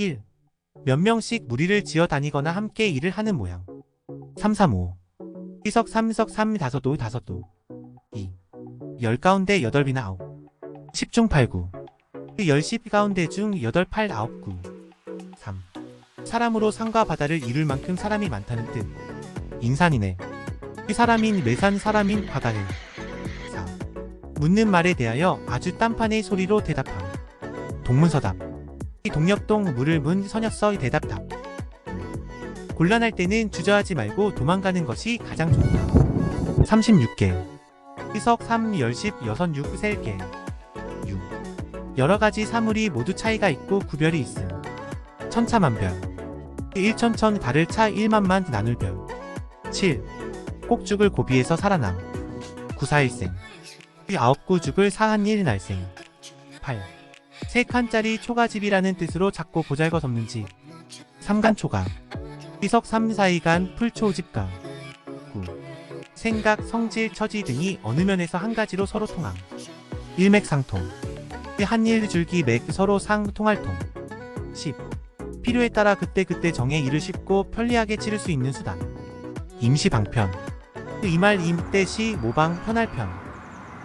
1. 몇 명씩 무리를 지어 다니거나 함께 일을 하는 모양. 3, 3, 5. 희석 3석 3, 5도 5도. 2. 10 가운데 8비나 9. 10중 8, 9. 10십 가운데 중 8, 8, 9, 9. 3. 사람으로 산과 바다를 이룰 만큼 사람이 많다는 뜻. 인산이네. 이 사람인 매산 사람인 바다를. 4. 묻는 말에 대하여 아주 딴판의 소리로 대답함. 동문서답. 이 동력동 물을 문 선역서의 대답답. 곤란할 때는 주저하지 말고 도망가는 것이 가장 좋다. 36개. 희석 3, 10, 6, 6, 3개. 6. 여러 가지 사물이 모두 차이가 있고 구별이 있음. 천차만별. 1천천 달을 차 1만만 나눌 별. 7. 꼭 죽을 고비에서 살아남. 구사일생. 아홉 구 죽을 사한 일 날생. 8. 세 칸짜리 초가집이라는 뜻으로 작고 보잘것없는 집. 삼간초가. 희석 3, 4이간 풀초집가. 9. 생각, 성질, 처지 등이 어느 면에서 한 가지로 서로 통함. 일맥상통. 한일 줄기 맥 서로 상통할통. 10. 필요에 따라 그때그때 정해 일을 쉽고 편리하게 치를 수 있는 수단. 임시방편. 이말 임대시 모방 편할편.